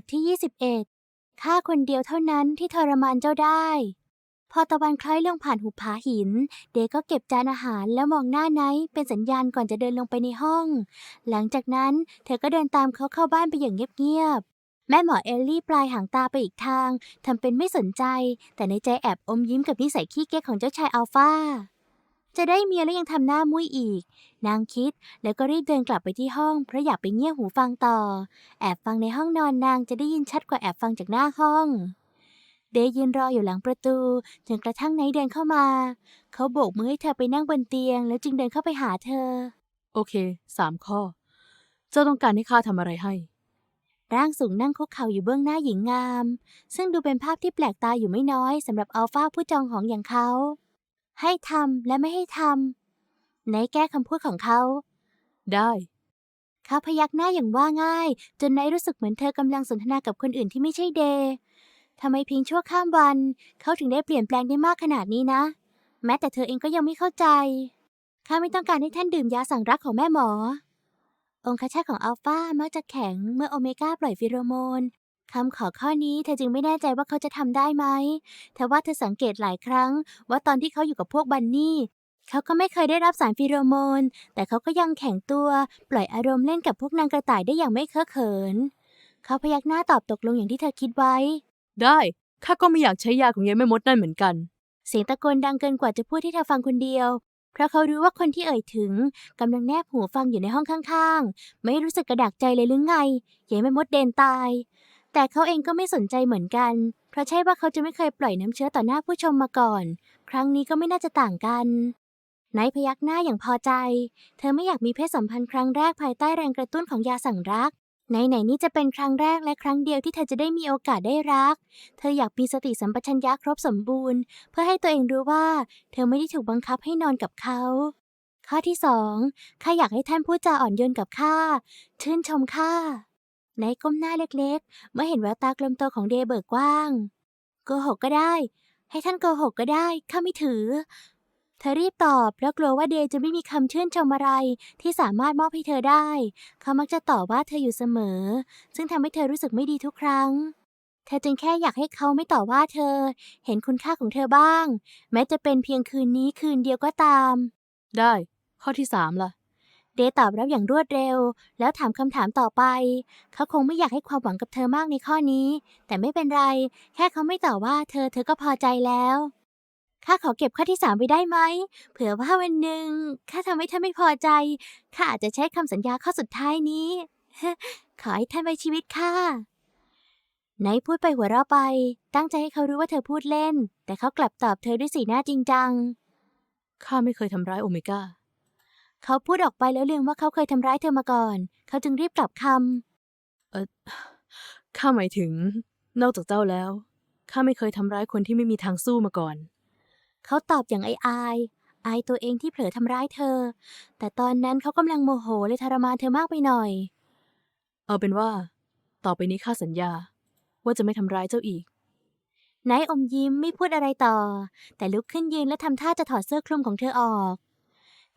ทที่ 21 ข้าคนเดียวเท่านั้นที่ทรมานเจ้าได้ พอตะวันคล้อยลงผ่านหุบผาหิน เดก็เก็บจานอาหารแล้วมองหน้าไนท์เป็นสัญญาณก่อนจะเดินลงไปในห้อง หลังจากนั้นเธอก็เดินตามเขาเข้าบ้านไปอย่างเงียบๆแม่หมอเอลลี่ปลายหางตาไปอีกทาง ทำเป็นไม่สนใจ แต่ในใจแอบอมยิ้มกับนิสัยขี้เก๊กของเจ้าชายอัลฟา จะได้เมียแล้วยังทำหน้ามุ้ยอีก นางคิดแล้วก็รีบเดินกลับไปที่ห้องเพราะอยากไปเงี่ยหูฟังต่อ แอบฟังในห้องนอนนางจะได้ยินชัดกว่าแอบฟังจากหน้าห้องเดย์ยืนรออยู่หลังประตูจนกระทั่งไนท์เดินเข้ามา เขาโบกมือให้เธอไปนั่งบนเตียง แล้วจึงเดินเข้าไปหาเธอ โอเค สามข้อ เจ้าต้องการให้ข้าทำอะไรให้ ร่างสูงนั่งคุกเข่าอยู่เบื้องหน้าหญิงงาม ซึ่งดูเป็นภาพที่แปลกตาอยู่ไม่น้อยสำหรับอัลฟาผู้จองหองอย่างเขา ให้ทำและไม่ให้ทำไนท์แก้คำพูดของเขา ได้เขาพยักหน้าอย่างว่าง่าย จนไนท์รู้สึกเหมือนเธอกำลังสนทนากับคนอื่นที่ไม่ใช่เดย์ทำไมเพียงชั่วข้ามวัน เขาถึงได้เปลี่ยนแปลงได้มากขนาดนี้นะ แม้แต่เธอเองก็ยังไม่เข้าใจข้าไม่ต้องการให้ท่านดื่มยาสั่งรักของแม่หมอ องคชาตของอัลฟามักจะแข็งเมื่อโอเมก้าปล่อยฟิโรโมน คำขอข้อนี้เธอจึงไม่แน่ใจว่าเขาจะทำได้ไหมแต่ว่าเธอสังเกตหลายครั้ง ว่าตอนที่เขาอยู่กับพวกบันนี่ เขาก็ไม่เคยได้รับสารฟิโรโมน แต่เขาก็ยังแข็งตัว ปล่อยอารมณ์เล่นกับพวกนางกระต่ายได้อย่างไม่เคอะเขิน เขาพยักหน้าตอบตกลงอย่างที่เธอคิดไว้ ได้ข้าก็ไม่อยากใช้ยาของยายแม่มดนั่นเหมือนกัน เสียงตะโกนดังเกินกว่าจะพูดให้เธอฟังคนเดียว เพราะเขารู้ว่าคนที่เอ่ยถึงกำลังแนบหูฟังอยู่ในห้องข้างๆ ไม่รู้สึกกระดักใจเลยหรือไงยายแม่มดเดนตาย แต่เขาเองก็ไม่สนใจเหมือนกัน เพราะใช่ว่าเขาจะไม่เคยปล่อยน้ำเชื้อต่อหน้าผู้ชมมาก่อน ครั้งนี้ก็ไม่น่าจะต่างกันไนท์พยักหน้าอย่างพอใจ เธอไม่อยากมีเพศสัมพันธ์ครั้งแรกภายใต้แรงกระตุ้นของยาสั่งรัก ไหนๆนี่จะเป็นครั้งแรกและครั้งเดียวที่เธอจะได้มีโอกาสได้รัก เธออยากมีสติสัมปชัญญะครบสมบูรณ์ เพื่อให้ตัวเองรู้ว่า เธอไม่ได้ถูกบังคับให้นอนกับเขา ข้อที่สองข้าอยากให้ท่านพูดจาอ่อนโยนกับข้า ชื่นชมข้า ในก้มหน้าเล็กๆ เมื่อเห็นแววตากลมโตของเดย์เบิกกว้างโกหกก็ได้ ให้ท่านโกหกก็ได้ข้าไม่ถือ เธอรีบตอบแล้วกลัวว่าเดย์จะไม่มีคำชื่นชมอะไรที่สามารถมอบให้เธอได้ เขามักจะต่อว่าเธออยู่เสมอ ซึ่งทำให้เธอรู้สึกไม่ดีทุกครั้ง เธอจึงแค่อยากให้เขาไม่ต่อว่าเธอ เห็นคุณค่าของเธอบ้าง แม้จะเป็นเพียงคืนนี้คืนเดียวก็ตาม ได้ ข้อที่สามล่ะ เดย์ตอบรับอย่างรวดเร็ว แล้วถามคำถามต่อไป เขาคงไม่อยากให้ความหวังกับเธอมากในข้อนี้ แต่ไม่เป็นไร แค่เขาไม่ต่อว่าเธอเธอก็พอใจแล้วข้าขอเก็บข้อที่สามไว้ได้ไหม เผื่อว่าวันหนึ่งข้าทำให้ท่านไม่พอใจข้าอาจจะใช้คำสัญญาข้อสุดท้ายนี้ ขอให้ท่านไว้ชีวิตข้าไนพูดไปหัวเราะไป ตั้งใจให้เขารู้ว่าเธอพูดเล่น แต่เขากลับตอบเธอด้วยสีหน้าจริงจังข้าไม่เคยทำร้ายโอเมก้า เขาพูดออกไปแล้วลืมว่าเขาเคยทำร้ายเธอมาก่อน เขาจึงรีบกลับคเออข้าหมายถึง นอกจากเจ้าแล้ว ข้าไม่เคยทำร้ายคนที่ไม่มีทางสู้มาก่อนำเขาตอบอย่างอายๆอายตัวเองที่เผลอทำร้ายเธอ แต่ตอนนั้นเขากำลังโมโหเลยทรมานเธอมากไปหน่อย เอาเป็นว่า ต่อไปนี้ข้าสัญญา ว่าจะไม่ทำร้ายเจ้าอีกไนท์อมยิ้มไม่พูดอะไรต่อ แต่ลุกขึ้นยืนและทำท่าจะถอดเสื้อคลุมของเธอออก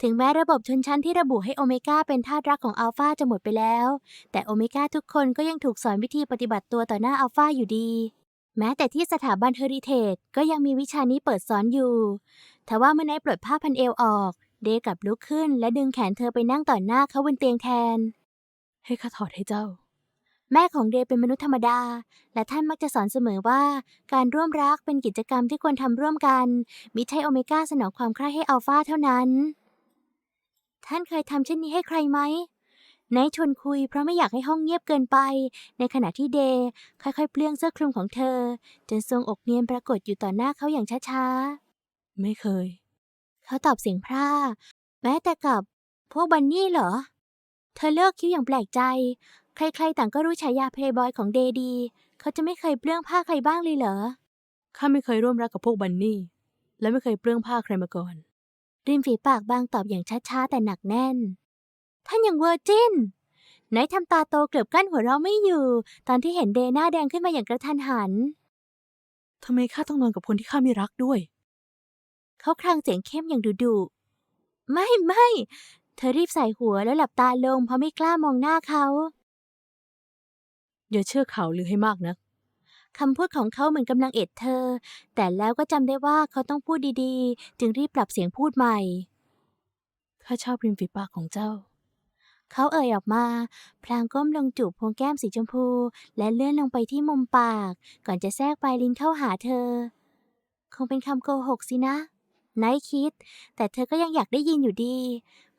ถึงแม้ระบบชนชั้นที่ระบุให้โอเมก้าเป็นทาสรักของอัลฟาจะหมดไปแล้ว แต่โอเมก้าทุกคนก็ยังถูกสอนวิธีปฏิบัติตัวต่อหน้าอัลฟาอยู่ดี แม้แต่ที่สถาบันเฮอริเทจก็ยังมีวิชานี้เปิดสอนอยู่แต่ว่าเมื่อไนท์ปลดผ้าพันเอวออก เดย์กลับลุกขึ้น และดึงแขนเธอไปนั่งต่อหน้าเขาบนเตียงแทน ให้ข้าถอดให้เจ้าแม่ของเดย์เป็นมนุษย์ธรรมดา และท่านมักจะสอนเสมอว่า การร่วมรักเป็นกิจกรรมที่ควรทำร่วมกัน มิใช่โอเมก้าสนองความใคร่ให้อัลฟาเท่านั้น ท่านเคยทำเช่นนี้ให้ใครไหมไนท์ชวนคุยเพราะไม่อยากให้ห้องเงียบเกินไป ในขณะที่เดย์ค่อยๆเปลื้องเสื้อคลุมของเธอ จนทรงอกเนียนปรากฏอยู่ต่อหน้าเขาอย่างช้าๆ ไม่เคย เขาตอบเสียงพร่า แม้แต่กับ พวกบันนี่เหรอ เธอเลิกคิ้วอย่างแปลกใจ ใครๆต่างก็รู้ฉายาเพลย์บอยของเดดี เขาจะไม่เคยเปลื้องผ้าใครบ้างเลยเหรอ ข้าไม่เคยร่วมรักกับพวกบันนี่ และไม่เคยเปลื้องผ้าใครมาก่อน ริมฝีปากบางตอบอย่างช้าๆ แต่หนักแน่น ท่านอย่างเวอร์จินไหนทำตาโตเกือบกั้นหัวเราะไม่อยู่ ตอนที่เห็นเดหน้าแดงขึ้นมาอย่างกระทันหัน ทำไมข้าต้องนอนกับคนที่ข้าไม่รักด้วย เขาครางเสียงเข้มอย่างดุดุๆไม่ไม่เธอรีบใส่หัวแล้วหลับตาลงเพราะไม่กล้ามองหน้าเขา อย่าเชื่อข่าวลือให้มากนัก คำพูดของเขาเหมือนกำลังเอ็ดเธอ แต่แล้วก็จำได้ว่าเขาต้องพูดดีๆ จึงรีบปรับเสียงพูดใหม่ ข้าชอบริมฝีปากของเจ้า เขาเอ่ยออกมา พลางก้มลงจูบพวงแก้มสีชมพู และเลื่อนลงไปที่มุมปาก ก่อนจะแทรกปลายลิ้นเข้าหาเธอ คงเป็นคำโกหกสินะไนท์คิด แต่เธอก็ยังอยากได้ยินอยู่ดี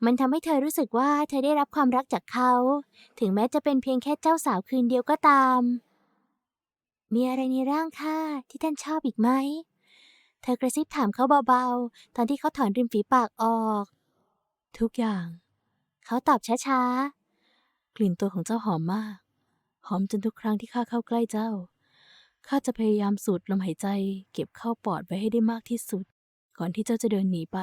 มันทำให้เธอรู้สึกว่าเธอได้รับความรักจากเขา ถึงแม้จะเป็นเพียงแค่เจ้าสาวคืนเดียวก็ตาม มีอะไรในร่างข้าที่ท่านชอบอีกไหม เธอกระซิบถามเขาเบาๆ ตอนที่เขาถอนริมฝีปากออก ทุกอย่าง เขาตอบช้าๆ กลิ่นตัวของเจ้าหอมมาก หอมจนทุกครั้งที่ข้าเข้าใกล้เจ้า ข้าจะพยายามสูดลมหายใจ เก็บเข้าปอดไว้ให้ได้มากที่สุด ก่อนที่เจ้าจะเดินหนีไป